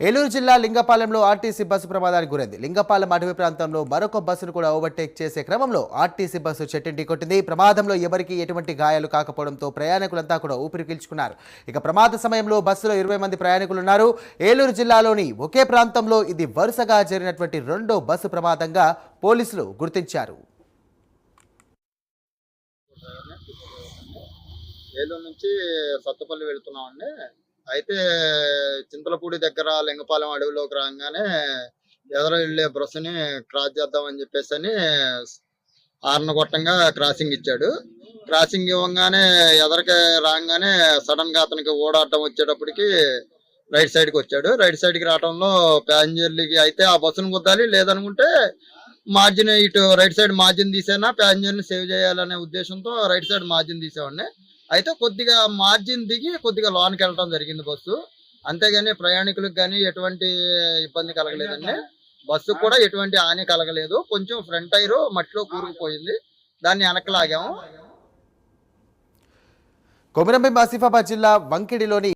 ఏలూరు జిల్లా లింగపాలెంలో RTC bus ప్రమాదానికి గురైంది. లింగపాలెం అటవీ ప్రాంతంలో మరొక బస్సును కూడా ఓవర్టేక్ చేసే క్రమంలో ఆర్టీసీ బస్సు చెట్టింటి కొట్టింది. ప్రమాదంలో ఎవరికీ ఎటువంటి గాయాలు కాకపోవడంతో ప్రయాణికులంతా కూడా ఊపిరి పీల్చుకున్నారు. ఇక ప్రమాద సమయంలో బస్సులో ఇరవై మంది ప్రయాణికులు ఉన్నారు ఏలూరు జిల్లాలోని ఒకే ప్రాంతంలో ఇది వరుసగా జరిగినటువంటి రెండో బస్సు ప్రమాదంగా పోలీసులు గుర్తించారు. ఏలూరు నుంచి సత్తపల్లి వెళ్తున్నామండి. అయితే చింతలపూడి దగ్గర లింగపాలెం అడవిలోకి రాగానే ఎదురు వెళ్ళే బస్సుని క్రాస్ చేద్దామని చెప్పేసి అని ఆరణ కొట్టంగా క్రాసింగ్ ఇచ్చాడు. క్రాసింగ్ ఇవ్వగానే ఎదరికి రాగానే సడన్గా అతనికి ఓడాడటం వచ్చేటప్పటికి రైట్ సైడ్కి వచ్చాడు. రైట్ సైడ్కి రావడంలో ప్యాసింజర్లకి అయితే ఆ బస్సును గుద్దాలి లేదనుకుంటే మార్జిన్ ఇటు రైట్ సైడ్ మార్జిన్ తీసేనా ప్యాసింజర్ని సేవ్ చేయాలనే ఉద్దేశంతో రైట్ సైడ్ మార్జిన్ తీసేవాడిని. అయితే కొద్దిగా మార్జిన్ దిగి కొద్దిగా లోనికి వెళ్ళడం జరిగింది బస్సు. అంతేగాని ప్రయాణికులకు కానీ ఎటువంటి ఇబ్బంది కలగలేదండి. బస్సు కూడా ఎటువంటి హాని కలగలేదు. కొంచెం ఫ్రంట్ టైర్ మట్టిలో కూరుకుపోయింది. దాన్ని వెనకలాగాము లాగాము. ఆసిఫాబాద్ జిల్లా వంకిడిలోని